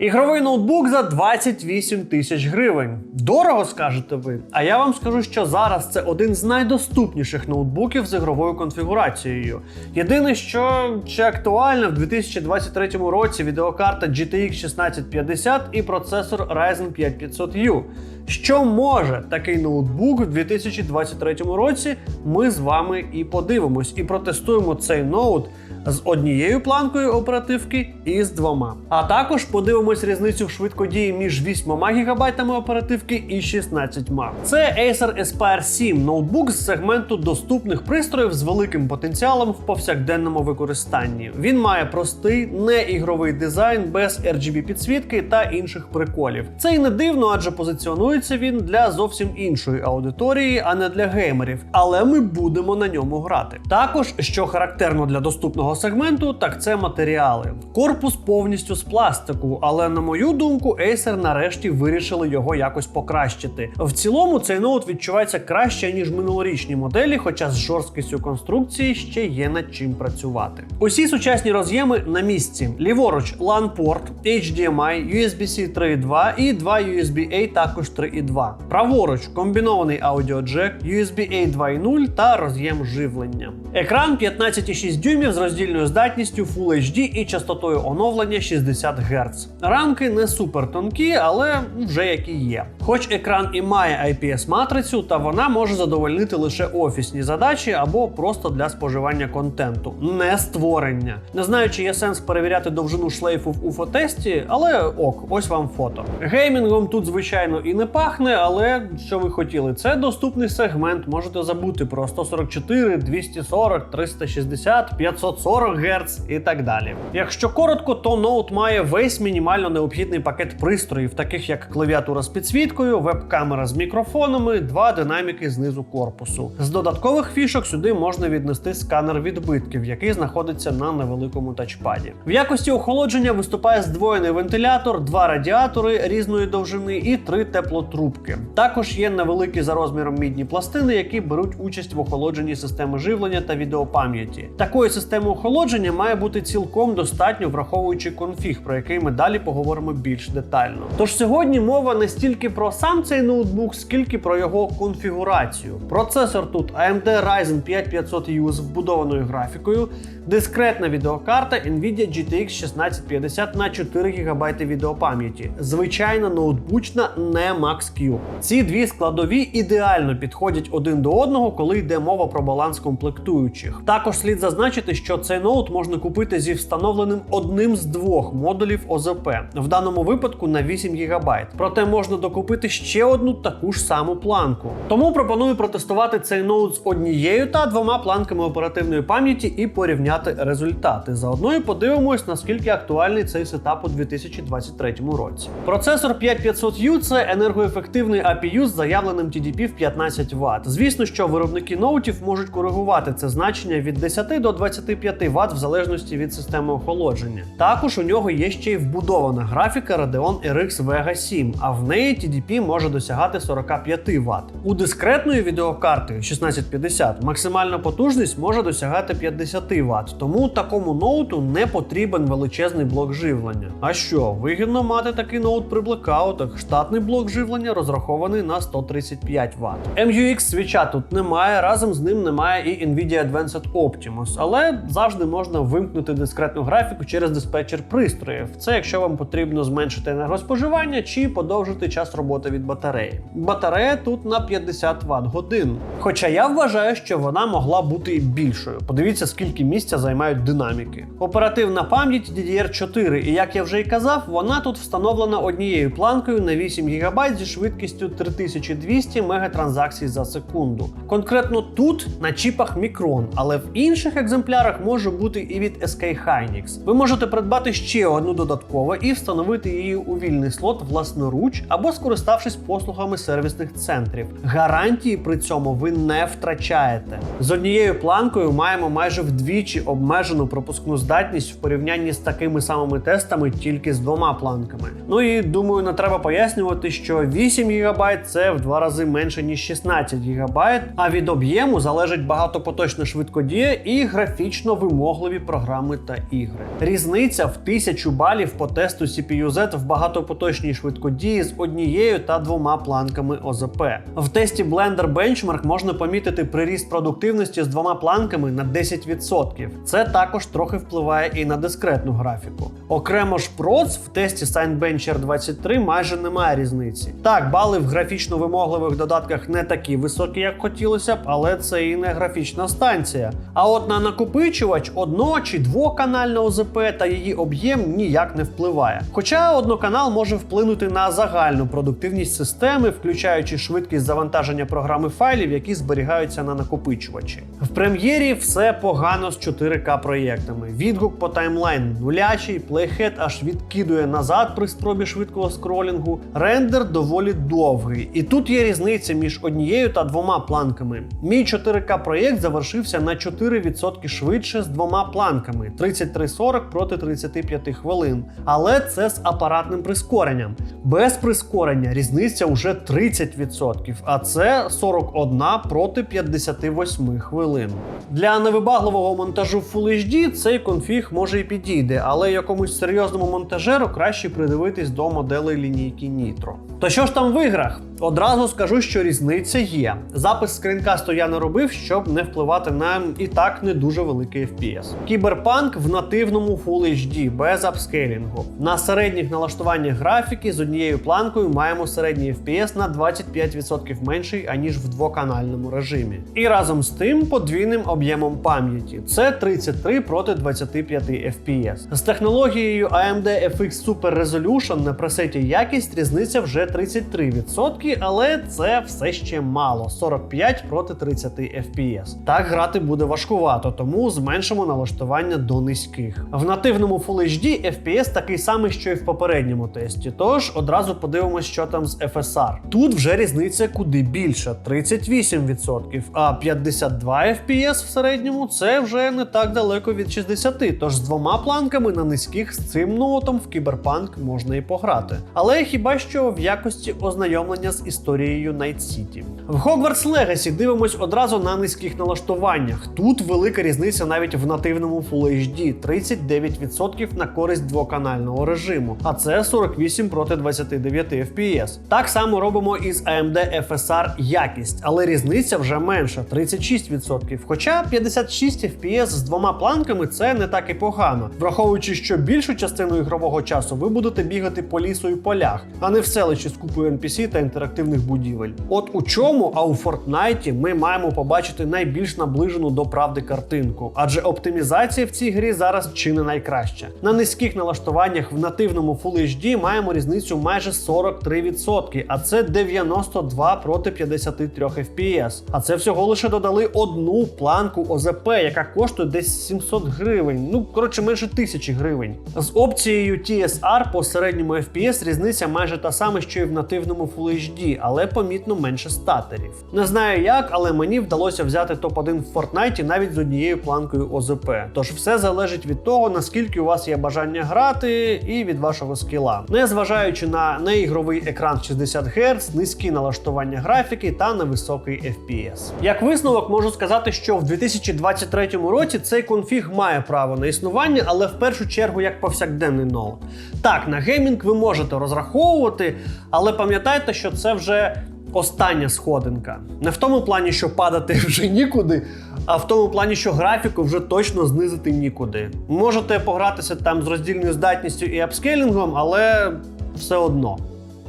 Ігровий ноутбук за 28 тисяч гривень. Дорого скажете ви. А я вам скажу, що зараз це один з найдоступніших ноутбуків з ігровою конфігурацією. Єдине, що чи актуальна в 2023 році відеокарта GTX 1650 і процесор Ryzen 5500U. Що може такий ноутбук в 2023 році? Ми з вами і подивимось, і протестуємо цей ноут з однією планкою оперативки і з двома. А також подивимось різницю в швидкодії між 8 ГБ оперативки і 16. Це Acer Aspire 7 ноутбук з сегменту доступних пристроїв з великим потенціалом в повсякденному використанні. Він має простий неігровий дизайн без RGB підсвітки та інших приколів. Це і не дивно, адже позиціонується він для зовсім іншої аудиторії, а не для геймерів. Але ми будемо на ньому грати. Також, що характерно для доступного сегменту, так це матеріали. Корпус повністю з пластику, але на мою думку, Acer нарешті вирішили його якось покращити. В цілому цей ноут відчувається краще ніж минулорічні моделі, хоча з жорсткістю конструкції ще є над чим працювати. Усі сучасні роз'єми на місці: ліворуч LAN-порт, HDMI, USB-C 3.2 і два USB-A також 3.2. Праворуч комбінований аудіоджек, USB-A 2.0 та роз'єм живлення. Екран 15,6 дюймів з роздільною здатністю Full HD і частотою оновлення 60 Гц. Рамки не супер тонкі, але вже які є. Хоч екран і має IPS-матрицю, та вона може задовольнити лише офісні задачі або просто для споживання контенту, не створення. Не знаю, чи є сенс перевіряти довжину шлейфу в уфотесті, але ок, ось вам фото. Геймінгом тут, звичайно, і не пахне, але що ви хотіли, це доступний сегмент. Можете забути про 144, 240, 360, 540 Гц і так далі. Якщо коротко, то ноут має весь мінімально необхідний пакет пристроїв, таких як клавіатура з підсвіткою, веб-камера з мікрофонами, два динаміки знизу корпусу. З додаткових фішок сюди можна віднести сканер відбитків, який знаходиться на невеликому тачпаді. В якості охолодження виступає здвоєний вентилятор, два радіатори різної довжини і три теплотрубки. Також є невеликі за розміром мідні пластини, які беруть участь в охолодженні системи живлення та відеопам'яті. Такої системи охолодження має бути цілком достатньо, враховуючи конфіг, про який ми далі поговоримо більш детально. Тож сьогодні мова не стільки про сам цей ноутбук, скільки про його конфігурацію. Процесор тут AMD Ryzen 5500U з вбудованою графікою, дискретна відеокарта Nvidia GTX 1650 на 4 ГБ відеопам'яті. Звичайна ноутбучна не Max-Q. Ці дві складові ідеально підходять один до одного, коли йде мова про баланс комплектуючих. Також слід зазначити, що цей ноут можна купити зі встановленим одним з двох модулів ОЗП, в даному випадку на 8 ГБ. Проте можна докупити ще одну таку ж саму планку. Тому пропоную протестувати цей ноут з однією та двома планками оперативної пам'яті і порівняти результати. Заодно і подивимось, наскільки актуальний цей сетап у 2023 році. Процесор 5500U це енергоефективний APU з заявленим TDP в 15 Вт. Звісно, що виробники ноутів можуть коригувати це значення від 10 до 25 Вт в залежності від системи охолодження. Також у нього є ще й вбудована графіка Radeon RX Vega 7, а в неї TDP може досягати 45 Вт. У дискретної відеокарти 1650 максимальна потужність може досягати 50 Вт, тому такому ноуту не потрібен величезний блок живлення. А що, вигідно мати такий ноут при блекаутах? Штатний блок живлення розрахований на 135 Вт. MUX свіча тут немає, разом з ним немає і Nvidia Advanced Optimus, але завжди можна вимкнути дискретну графіку через диспетчер пристроїв. Це якщо вам потрібно зменшити енергоспоживання чи подовжити час роботи від батареї. Батарея тут на 50 Вт годин. Хоча я вважаю, що вона могла бути більшою. Подивіться, скільки місця займають динаміки. Оперативна пам'ять DDR4, і як я вже й казав, вона тут встановлена однією планкою на 8 ГБ зі швидкістю 3200 мегатранзакцій за секунду. Конкретно тут на чіпах Micron, але в інших екземплярах може бути і від SK Hynix. Ви можете придбати ще одну додатково і встановити її у вільний слот власноруч або скориставшись послугами сервісних центрів. Гарантії при цьому ви не втрачаєте. З однією планкою маємо майже вдвічі обмежену пропускну здатність в порівнянні з такими самими тестами тільки з двома планками. Ну і думаю, не треба пояснювати, що 8 ГБ це в два рази менше ніж 16 ГБ, а від об'єму залежить багатопоточна швидкодія і графічно вимогливі програми та ігри. Різниця в 1000 балів по тесту CPU-Z в багатопоточній швидкодії з однією та двома планками ОЗП. В тесті Blender Benchmark можна помітити приріст продуктивності з двома планками на 10%. Це також трохи впливає і на дискретну графіку. Окремо ж проц в тесті Signbench R23 майже немає різниці. Так, бали в графічно вимогливих додатках не такі високі, як хотілося б, але це і не графічна станція. А от на накопичувач одно чи двоканальне ОЗП та її об'єм ніяк не впливає. Хоча одноканал може вплинути на загальну продуктивність системи, включаючи швидкість завантаження програми файлів, які зберігаються на накопичувачі. В прем'єрі все погано з 4К проєктами. Відгук по таймлайн нулячий, плейхед аж відкидує назад при спробі швидкого скролінгу. Рендер доволі довгий. І тут є різниця між однією та двома планками. Мій 4К проєкт завершився на 4% швидше з двома планками 33-40 проти 35 хвилин. Але це з апаратним прискоренням. Без прискорення різниця вже 30%, а це 41 проти 58 хвилин. Для невибагливого монтажу в Full HD цей конфіг може і підійде, але якомусь серйозному монтажеру краще придивитись до моделей лінійки Nitro. То що ж там в іграх? Одразу скажу, що різниця є. Запис скрінкасту я не робив, щоб не впливати на і так не дуже великий FPS. Кіберпанк в нативному Full HD без апскейлінгу. На середніх налаштуваннях графіки з однією планкою маємо середній FPS на 25% менший, аніж в двоканальному режимі. І разом з тим подвійним об'ємом пам'яті. Це 33 проти 25 FPS. З технологією AMD FX Super Resolution на пресеті якість різниця вже 33%, але це все ще мало 45 проти 30 FPS. Так грати буде важкувато, тому зменшимо налаштування до низьких. В нативному Full HD FPS такий самий, що і в попередньому тесті. Тож одразу подивимось, що там з FSR. Тут вже різниця куди більша 38%, а 52 FPS в середньому це вже не так далеко від 60. Тож з двома планками на низьких з цим ноутом в кіберпанк можна і пограти. Але хіба що в якості ознайомлення з історією Night City. В Hogwarts Legacy дивимось одразу на низьких налаштуваннях. Тут велика різниця навіть в нативному Full HD 39% на користь двоканального режиму, а це 48 проти 29 FPS. Так само робимо і з AMD FSR якість, але різниця вже менша 36%. Хоча 56 FPS з двома планками це не так і погано, враховуючи, що більшу частину ігрового часу ви будете бігати по лісу і полях, а не в селищі з купою NPC та інтерактивних будівель. От у чому, а у Фортнайті ми маємо побачити найбільш наближену до правди картинку, адже оптимізація в цій грі зараз чи не найкраща. На низьких налаштуваннях в нативному Full HD маємо різницю майже 43%, а це 92 проти 53 FPS. А це всього лише додали одну планку ОЗП, яка коштує десь 700 гривень. Ну коротше, менше тисячі гривень. З опцією TSR по середньому FPS різниця майже та сама, що і в нативному Full HD, але помітно менше статерів. Не знаю як, але мені вдалося взяти топ-1 в Fortnite навіть з однією планкою ОЗП. Тож все залежить від того, наскільки у вас є бажання грати, і від вашого скіла. Незважаючи на неігровий екран 60 Гц, низькі налаштування графіки та невисокий FPS. Як висновок можу сказати, що в 2023 році цей конфіг має право на існування, але в першу чергу як повсякденний ноут. Так, на геймінг ви можете розраховувати, але пам'ятайте, що це вже остання сходинка. Не в тому плані, що падати вже нікуди, а в тому плані, що графіку вже точно знизити нікуди. Можете погратися там з роздільною здатністю і апскейлінгом, але все одно.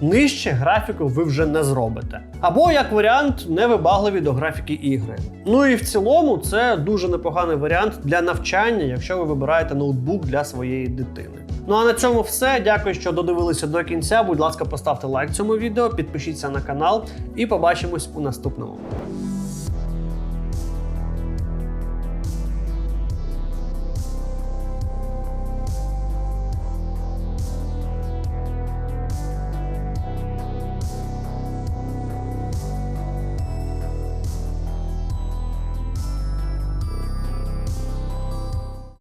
Нижче графіку ви вже не зробите. Або, як варіант, невибагливі до графіки ігри. Ну і в цілому це дуже непоганий варіант для навчання, якщо ви вибираєте ноутбук для своєї дитини. Ну а на цьому все. Дякую, що додивилися до кінця. Будь ласка, поставте лайк цьому відео, підпишіться на канал і побачимось у наступному.